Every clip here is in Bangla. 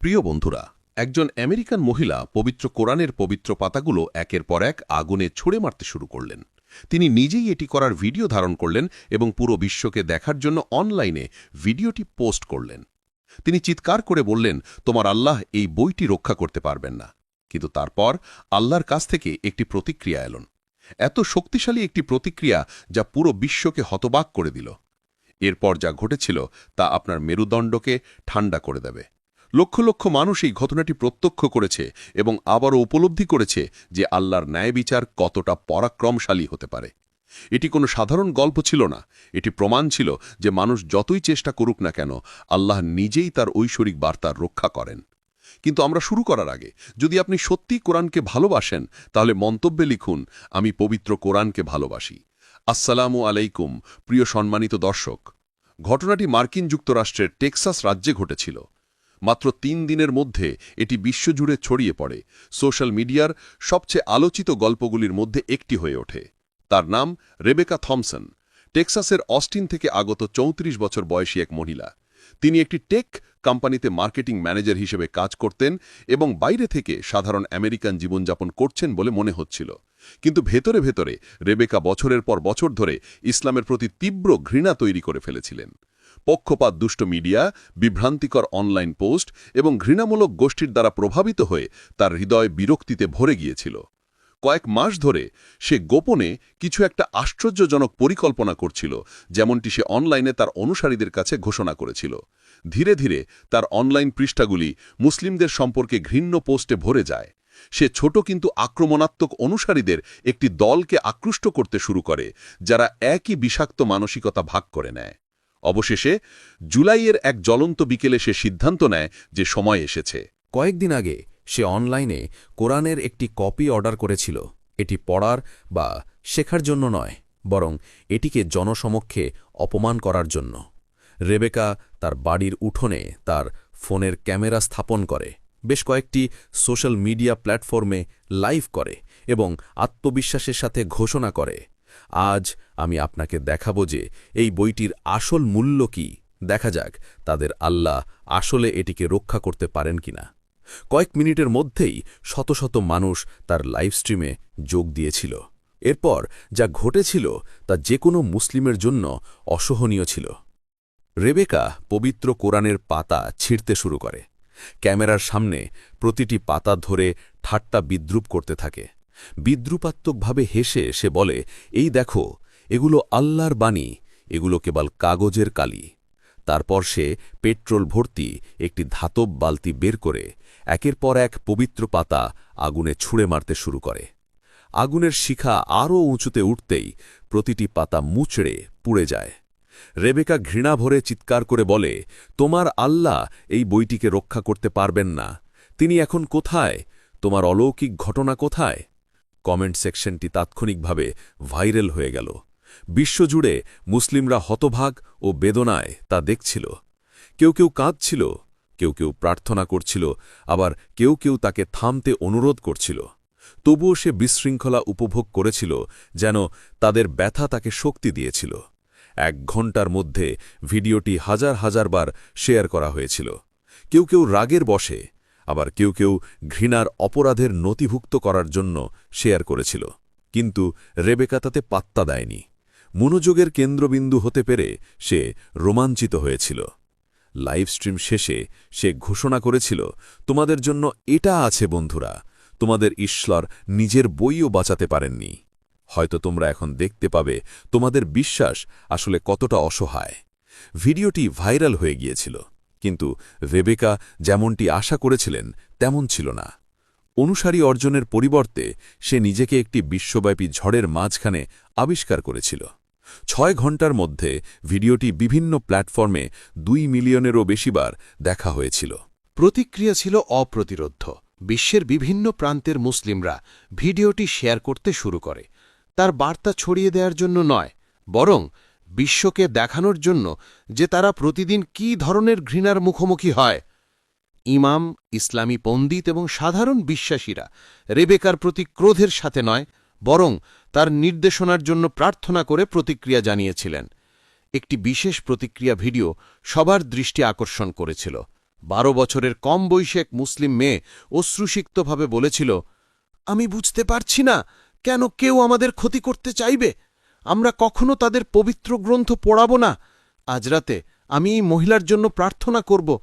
প্রিয় বন্ধুরা, একজন আমেরিকান মহিলা পবিত্র কোরআনের পবিত্র পাতাগুলো একের পর এক আগুনে ছুঁড়ে মারতে শুরু করলেন। তিনি নিজেই এটি করার ভিডিও ধারণ করলেন এবং পুরো বিশ্বকে দেখার জন্য অনলাইনে ভিডিওটি পোস্ট করলেন। তিনি চিৎকার করে বললেন, তোমার আল্লাহ এই বইটি রক্ষা করতে পারবেন না। কিন্তু তারপর আল্লাহর কাছ থেকে একটি প্রতিক্রিয়া এলন এত শক্তিশালী একটি প্রতিক্রিয়া যা পুরো বিশ্বকে হতবাক করে দিল। এরপর যা ঘটেছিল তা আপনার মেরুদণ্ডকে ঠান্ডা করে দেবে। লক্ষ লক্ষ মানুষ এই ঘটনাটি প্রত্যক্ষ করেছে এবং আবারও উপলব্ধি করেছে যে আল্লাহর ন্যায় বিচার কতটা পরাক্রমশালী হতে পারে। এটি কোনো সাধারণ গল্প ছিল না। এটি প্রমাণ ছিল যে মানুষ যতই চেষ্টা করুক না কেন, আল্লাহ নিজেই তার ঐশ্বরিক বার্তার রক্ষা করেন। কিন্তু আমরা শুরু করার আগে, যদি আপনি সত্যি কোরআনকে ভালোবাসেন, তাহলে মন্তব্যে লিখুন, আমি পবিত্র কোরআনকে ভালোবাসি। আসসালামু আলাইকুম, প্রিয় সম্মানিত দর্শক। ঘটনাটি মার্কিন যুক্তরাষ্ট্রের টেক্সাস রাজ্যে ঘটেছিল। মাত্র তিন দিনের মধ্যে এটি বিশ্বজুড়ে ছড়িয়ে পড়ে। সোশ্যাল মিডিয়ার সবচেয়ে আলোচিত গল্পগুলির মধ্যে একটি হয়ে ওঠে। তার নাম রেবেকা থমসন। টেক্সাসের অস্টিন থেকে আগত চৌত্রিশ বছর বয়সী এক মহিলা। তিনি একটি টেক কোম্পানিতে মার্কেটিং ম্যানেজার হিসেবে কাজ করতেন এবং বাইরে থেকে সাধারণ আমেরিকান জীবনযাপন করছেন বলে মনে হচ্ছিল। কিন্তু ভেতরে ভেতরে রেবেকা বছরের পর বছর ধরে ইসলামের প্রতি তীব্র ঘৃণা তৈরি করে ফেলেছিলেন। পক্ষপাত দুষ্ট মিডিয়া, বিভ্রান্তিকর অনলাইন পোস্ট এবং ঘৃণামূলক গোষ্ঠীর দ্বারা প্রভাবিত হয়ে তার হৃদয় বিরক্তিতে ভরে গিয়েছিল। কয়েক মাস ধরে সে গোপনে কিছু একটা আশ্চর্যজনক পরিকল্পনা করছিল, যেমনটি সে অনলাইনে তার অনুসারীদের কাছে ঘোষণা করেছিল। ধীরে ধীরে তার অনলাইন পৃষ্ঠাগুলি মুসলিমদের সম্পর্কে ঘৃণ্য পোস্টে ভরে যায়। সে ছোট কিন্তু আক্রমণাত্মক অনুসারীদের একটি দলকে আকৃষ্ট করতে শুরু করে, যারা একই বিষাক্ত মানসিকতা ভাগ করে নেয়। অবশেষে জুলাইয়ের এক জ্বলন্ত বিকেলে সে সিদ্ধান্ত নেয় যে সময় এসেছে। কয়েকদিন আগে সে অনলাইনে কোরআনের একটি কপি অর্ডার করেছিল। এটি পড়ার বা শেখার জন্য নয়, বরং এটিকে জনসমক্ষে অপমান করার জন্য। রেবেকা তার বাড়ির উঠোনে তার ফোনের ক্যামেরা স্থাপন করে, বেশ কয়েকটি সোশ্যাল মিডিয়া প্ল্যাটফর্মে লাইভ করে এবং আত্মবিশ্বাসের সাথে ঘোষণা করে। আজ আমি আপনাকে দেখাবো যে এই বইটির আসল মূল্য কি। দেখা যাক তাদের আল্লাহ আসলে এটিকে রক্ষা করতে পারেন কিনা। কয়েক মিনিটের মধ্যেই শত শত মানুষ তার লাইভ স্ট্রিমে যোগ দিয়েছিল। এরপর যা ঘটেছিল তা যে কোনো মুসলিমের জন্য অসহনীয় ছিল। রেবেকা পবিত্র কোরআনের পাতা ছিঁড়তে শুরু করে। ক্যামেরার সামনে প্রতিটি পাতা ধরে ঠাট্টা বিদ্রুপ করতে থাকে। বিদ্রুপাত্মকভাবে হেসে সে বলে, এই দেখো, এগুলো আল্লাহর বাণী, এগুলো কেবল কাগজের কালি। তারপর সে পেট্রোল ভর্তি একটি ধাতব বালতি বের করে একের পর এক পবিত্র পাতা আগুনে ছুঁড়ে মারতে শুরু করে। আগুনের শিখা আরও উঁচুতে উঠতেই প্রতিটি পাতা মুচড়ে পুড়ে যায়। রেবেকা ঘৃণা ভরে চিৎকার করে বলে, তোমার আল্লাহ এই বইটিকে রক্ষা করতে পারবেন না। তিনি এখন কোথায়? তোমার অলৌকিক ঘটনা কোথায়? কমেন্ট সেকশনটি তাৎক্ষণিকভাবে ভাইরাল হয়ে গেল। বিশ্বজুড়ে মুসলিমরা হতভাগ ও বেদনায় তা দেখছিল। কেউ কেউ কাঁদছিল, কেউ কেউ প্রার্থনা করছিল, আবার কেউ কেউ তাকে থামতে অনুরোধ করছিল। তবুও সে বিশৃঙ্খলা উপভোগ করেছিল যেন তাদের ব্যথা তাকে শক্তি দিয়েছিল। এক ঘণ্টার মধ্যে ভিডিওটি হাজার হাজার বার শেয়ার করা হয়েছিল। কেউ কেউ রাগের বসে আবার কেউ কেউ ঘৃণার অপরাধের নথিভুক্ত করার জন্য শেয়ার করেছিল। কিন্তু রেবেকা তাতে পাত্তা দেয়নি। মনোযোগের কেন্দ্রবিন্দু হতে পেরে সে রোমাঞ্চিত হয়েছিল। লাইভ স্ট্রিম শেষে সে ঘোষণা করেছিল, তোমাদের জন্য এটা আছে বন্ধুরা, তোমাদের ঈশ্বর নিজের বইও বাঁচাতে পারেননি। হয়তো তোমরা এখন দেখতে পাবে তোমাদের বিশ্বাস আসলে কতটা অসহায়। ভিডিওটি ভাইরাল হয়ে গিয়েছিল। কিন্তু রেবেকা যেমনটি আশা করেছিলেন, তেমন ছিল না। অনুসারী অর্জনের পরিবর্তে সে নিজেকে একটি বিশ্বব্যাপী ঝড়ের মাঝখানে আবিষ্কার করেছিল। ছয় ঘণ্টার মধ্যে ভিডিওটি বিভিন্ন প্ল্যাটফর্মে দুই মিলিয়নেরও বেশিবার দেখা হয়েছিল। প্রতিক্রিয়া ছিল অপ্রতিরোধ্য। বিশ্বের বিভিন্ন প্রান্তের মুসলিমরা ভিডিওটি শেয়ার করতে শুরু করে। তার বার্তা ছড়িয়ে দেওয়ার জন্য নয়, বরং বিশ্বকে দেখানোর জন্য যে তারা প্রতিদিন কি ধরনের ঘৃণার মুখোমুখি হয়। ইমাম, ইসলামী পণ্ডিত এবং সাধারণ বিশ্বাসীরা রেবেকার প্রতি ক্রোধের সাথে নয়, বরং তার নির্দেশনার জন্য প্রার্থনা করে প্রতিক্রিয়া জানিয়েছিলেন। একটি বিশেষ প্রতিক্রিয়া ভিডিও সবার দৃষ্টি আকর্ষণ করেছিল। বারো বছরের কম বয়সী এক মুসলিম মেয়ে অশ্রুসিক্তভাবে বলেছিল, আমি বুঝতে পারছি না কেন কেউ আমাদের ক্ষতি করতে চাইবে। আমরা কখনো তাদের পবিত্র গ্রন্থ পড়াব না। আজ রাতে আমি এই মহিলার জন্য প্রার্থনা করব।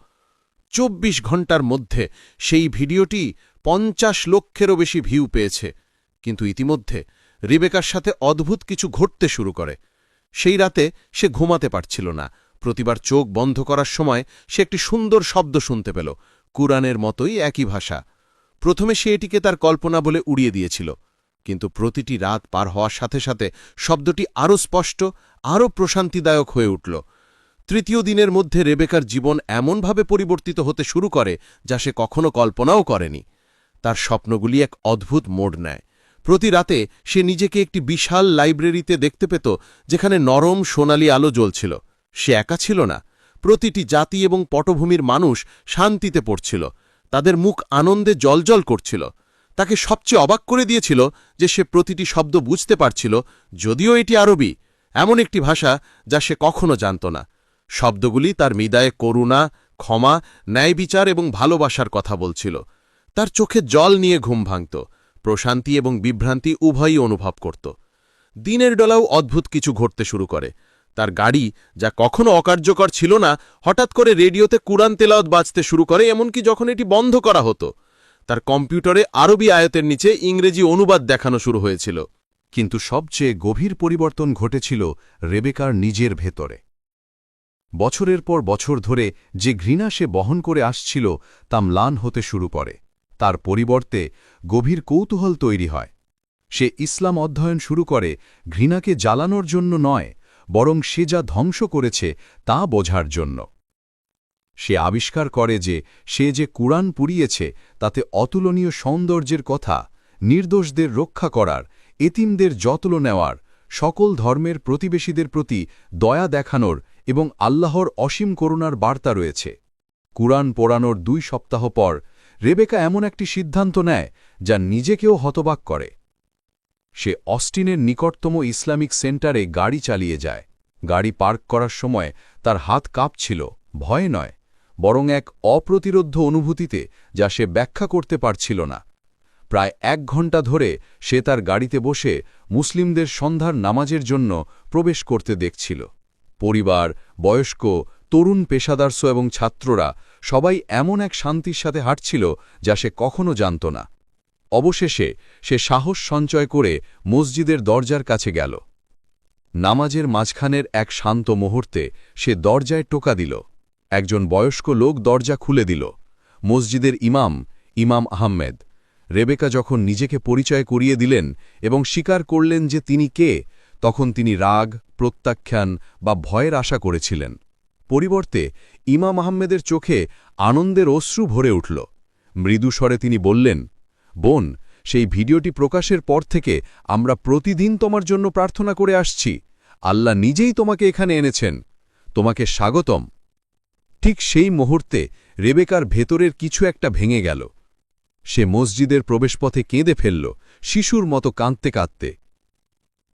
চব্বিশ ঘণ্টার মধ্যে সেই ভিডিওটি পঞ্চাশ লক্ষেরও বেশি ভিউ পেয়েছে। কিন্তু ইতিমধ্যে রিবেকার সাথে অদ্ভুত কিছু ঘটতে শুরু করে। সেই রাতে সে ঘুমাতে পারছিল না। প্রতিবার চোখ বন্ধ করার সময় সে একটি সুন্দর শব্দ শুনতে পেল। কুরআনের মতোই একই ভাষা। প্রথমে সে এটিকে তার কল্পনা বলে উড়িয়ে দিয়েছিল। কিন্তু প্রতিটি রাত পার হওয়ার সাথে সাথে শব্দটি আরও স্পষ্ট, আরও প্রশান্তিদায়ক হয়ে উঠল। তৃতীয় দিনের মধ্যে রেবেকার জীবন এমনভাবে পরিবর্তিত হতে শুরু করে যা সে কখনো কল্পনাও করেনি। তার স্বপ্নগুলি এক অদ্ভুত মোড় নেয়। প্রতি রাতে সে নিজেকে একটি বিশাল লাইব্রেরিতে দেখতে পেত, যেখানে নরম সোনালি আলো জ্বলছিল। সে একা ছিল না। প্রতিটি জাতি এবং পটভূমির মানুষ শান্তিতে পড়ছিল। তাদের মুখ আনন্দে জলজল করছিল। তাকে সবচেয়ে অবাক করে দিয়েছিল যে সে প্রতিটি শব্দ বুঝতে পারছিল যদিও এটি আরবি, এমন একটি ভাষা যা সে কখনো জানত না। শব্দগুলি তার মিদায়ে করুণা, ক্ষমা ন্যায় বিচার এবং ভালোবাসার কথা বলছিল। তার চোখে জল নিয়ে ঘুম ভাঙত, প্রশান্তি এবং বিভ্রান্তি উভয়ই অনুভব করত। দিনের ডলাও অদ্ভুত কিছু ঘটতে শুরু করে। তার গাড়ি, যা কখনো অকার্যকর ছিল না, হঠাৎ করে রেডিওতে কুরআন তেলাওয়াত বাজতে শুরু করে, এমনকি যখন এটি বন্ধ করা হতো। তার কম্পিউটারে আরবি আয়তের নিচে ইংরেজি অনুবাদ দেখানো শুরু হয়েছিল। কিন্তু সবচেয়ে গভীর পরিবর্তন ঘটেছিল রেবেকার নিজের ভেতরে। বছরের পর বছর ধরে যে ঘৃণা সে বহন করে আসছিল তা ম্লান হতে শুরু করে। তার পরিবর্তে গভীর কৌতূহল তৈরি হয়। সে ইসলাম অধ্যয়ন শুরু করে ঘৃণাকে জ্বালানোর জন্য নয়, বরং সে যা ধ্বংস করেছে তা বোঝার জন্য। সে আবিষ্কার করে যে সে যে কুরআন পুড়িয়েছে, তাতে অতুলনীয় সৌন্দর্যের কথা, নির্দোষদের রক্ষা করার, এতিমদের যত্ন নেওয়ার, সকল ধর্মের প্রতিবেশীদের প্রতি দয়া দেখানোর এবং আল্লাহর অসীম করুণার বার্তা রয়েছে। কুরআন পোড়ানোর দুই সপ্তাহ পর রেবেকা এমন একটি সিদ্ধান্ত নেয় যা নিজেকেও হতবাক করে। সে অস্টিনের নিকটতম ইসলামিক সেন্টারে গাড়ি চালিয়ে যায়। গাড়ি পার্ক করার সময় তার হাত কাঁপছিল, ভয় নয়। বরং এক অপ্রতিরোধ্য অনুভূতিতে যা সে ব্যাখ্যা করতে পারছিল না। প্রায় এক ঘণ্টা ধরে সে তার গাড়িতে বসে মুসলিমদের সন্ধ্যার নামাজের জন্য প্রবেশ করতে দেখছিল। পরিবার, বয়স্ক, তরুণ পেশাদার্স এবং ছাত্ররা সবাই এমন এক শান্তির সাথে হাঁটছিল যা সে কখনো জানত না। অবশেষে সে সাহস সঞ্চয় করে মসজিদের দরজার কাছে গেল। নামাজের মাঝখানের এক শান্ত মুহূর্তে সে দরজায় টোকা দিল। একজন বয়স্ক লোক দরজা খুলে দিল। মসজিদের ইমাম ইমাম আহমেদ। রেবেকা যখন নিজেকে পরিচয় করিয়ে দিলেন এবং স্বীকার করলেন যে তিনি কে, তখন তিনি রাগ, প্রত্যাখ্যান বা ভয়ের আশা করেছিলেন। পরিবর্তে ইমাম আহমেদের চোখে আনন্দের অশ্রু ভরে উঠল। মৃদুস্বরে তিনি বললেন, বোন, সেই ভিডিওটি প্রকাশের পর থেকে আমরা প্রতিদিন তোমার জন্য প্রার্থনা করে আসছি। আল্লাহ নিজেই তোমাকে এখানে এনেছেন। তোমাকে স্বাগতম। ঠিক সেই মুহূর্তে রেবেকার ভেতরের কিছু একটা ভেঙে গেল। সে মসজিদের প্রবেশপথে কেঁদে ফেলল, শিশুর মতো কাঁদতে কাঁদতে।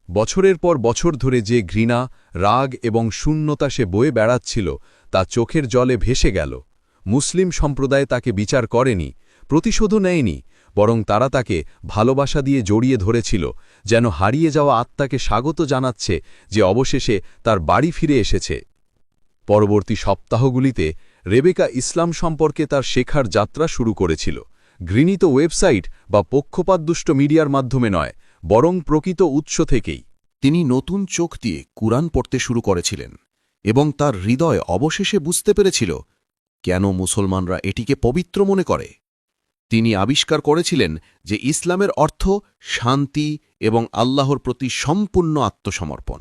বছরের পর বছর ধরে যে ঘৃণা, রাগ এবং শূন্যতা সে বয়ে বেড়াচ্ছিল, তা চোখের জলে ভেসে গেল। মুসলিম সম্প্রদায় তাকে বিচার করেনি, প্রতিশোধও নেয়নি, বরং তারা তাকে ভালোবাসা দিয়ে জড়িয়ে ধরেছিল, যেন হারিয়ে যাওয়া আত্মাকে স্বাগত জানাচ্ছে যে অবশেষে তার বাড়ি ফিরে এসেছে। পরবর্তী সপ্তাহগুলিতে রেবেকা ইসলাম সম্পর্কে তার শেখার যাত্রা শুরু করেছিল। ঘৃণিত ওয়েবসাইট বা পক্ষপাতদুষ্ট মিডিয়ার মাধ্যমে নয়, বরং প্রকৃত উৎস থেকেই। তিনি নতুন চোখ দিয়ে কুরআন পড়তে শুরু করেছিলেন এবং তার হৃদয় অবশেষে বুঝতে পেরেছিল, কেন মুসলমানরা এটিকে পবিত্র মনে করে। তিনি আবিষ্কার করেছিলেন যে ইসলামের অর্থ শান্তি এবং আল্লাহর প্রতি সম্পূর্ণ আত্মসমর্পণ।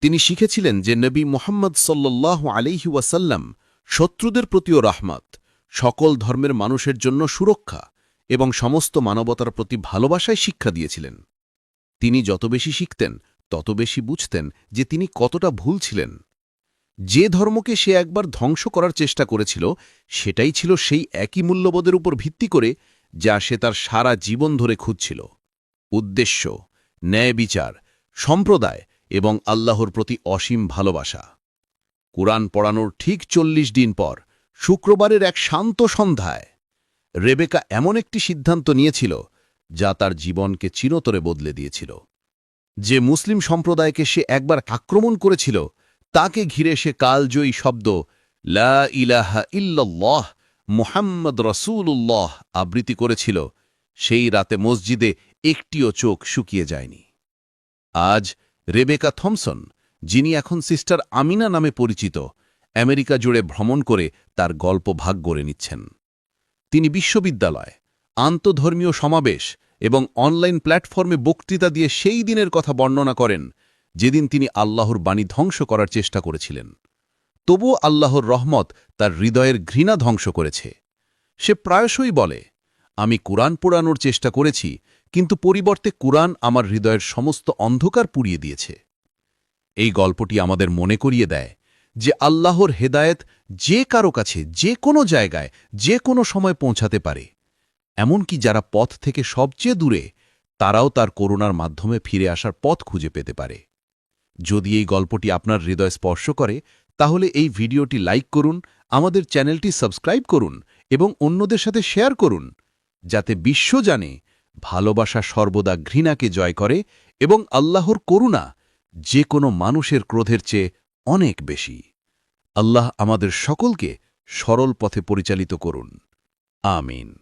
তিনি শিখেছিলেন যে নবী মোহাম্মদ সাল্লাহ আলিহি ওয়াসাল্লাম শত্রুদের প্রতিও রাহমাত, সকল ধর্মের মানুষের জন্য সুরক্ষা এবং সমস্ত মানবতার প্রতি ভালোবাসায় শিক্ষা দিয়েছিলেন। তিনি যত বেশি শিখতেন, তত বেশি বুঝতেন যে তিনি কতটা ভুল ছিলেন। যে ধর্মকে সে একবার ধ্বংস করার চেষ্টা করেছিল, সেটাই ছিল সেই একই মূল্যবোধের উপর ভিত্তি করে যা সে তার সারা জীবন ধরে খুঁজছিল। উদ্দেশ্য ন্যায় বিচার সম্প্রদায় এবং আল্লাহর প্রতি অসীম ভালোবাসা। কুরআন পড়ানোর ঠিক চল্লিশ দিন পর, শুক্রবারের এক শান্ত সন্ধ্যায়, রেবেকা এমন একটি সিদ্ধান্ত নিয়েছিল যা তার জীবনকে চিরতরে বদলে দিয়েছিল। যে মুসলিম সম্প্রদায়কে সে একবার আক্রমণ করেছিল, তাকে ঘিরে সে কালজয়ী শব্দ, লা ইলাহা ইল্লাল্লাহ মুহাম্মদ রসুল্লাহ আবৃত্তি করেছিল, সেই রাতে মসজিদে একটিও চোখ শুকিয়ে যায়নি। আজ রেবেকা থমসন, যিনি এখন সিস্টার আমিনা নামে পরিচিত, আমেরিকা জুড়ে ভ্রমণ করে তার গল্প ভাগ করে নিচ্ছেন। তিনি বিশ্ববিদ্যালয়, আন্তধর্মীয় সমাবেশ এবং অনলাইন প্ল্যাটফর্মে বক্তৃতা দিয়ে সেই দিনের কথা বর্ণনা করেন, যেদিন তিনি আল্লাহর বাণী ধ্বংস করার চেষ্টা করেছিলেন। তবুও আল্লাহর রহমত তার হৃদয়ের ঘৃণা ধ্বংস করেছে। সে প্রায়শই বলে আমি কুরআন পোড়ানোর চেষ্টা করেছি, কিন্তু পরিবর্তে কুরআন আমার হৃদয়ের সমস্ত অন্ধকার পুড়িয়ে দিয়েছে। এই গল্পটি আমাদের মনে করিয়ে দেয় যে আল্লাহর হেদায়েত যে কারও কাছে, যে কোনো জায়গায়, যে কোনো সময় পৌঁছাতে পারে। এমনকি যারা পথ থেকে সবচেয়ে দূরে, তারাও তার করুণার মাধ্যমে ফিরে আসার পথ খুঁজে পেতে পারে। যদি এই গল্পটি আপনার হৃদয় স্পর্শ করে, তাহলে এই ভিডিওটি লাইক করুন, আমাদের চ্যানেলটি সাবস্ক্রাইব করুন এবং অন্যদের সাথে শেয়ার করুন। যাতে বিশ্ব জানে ভালোবাসা সর্বদা ঘৃণাকে জয় করে এবং আল্লাহর করুণা যে কোনো মানুষের ক্রোধের চেয়ে অনেক বেশি। আল্লাহ আমাদের সকলকে সরল পথে পরিচালিত করুন। আমিন।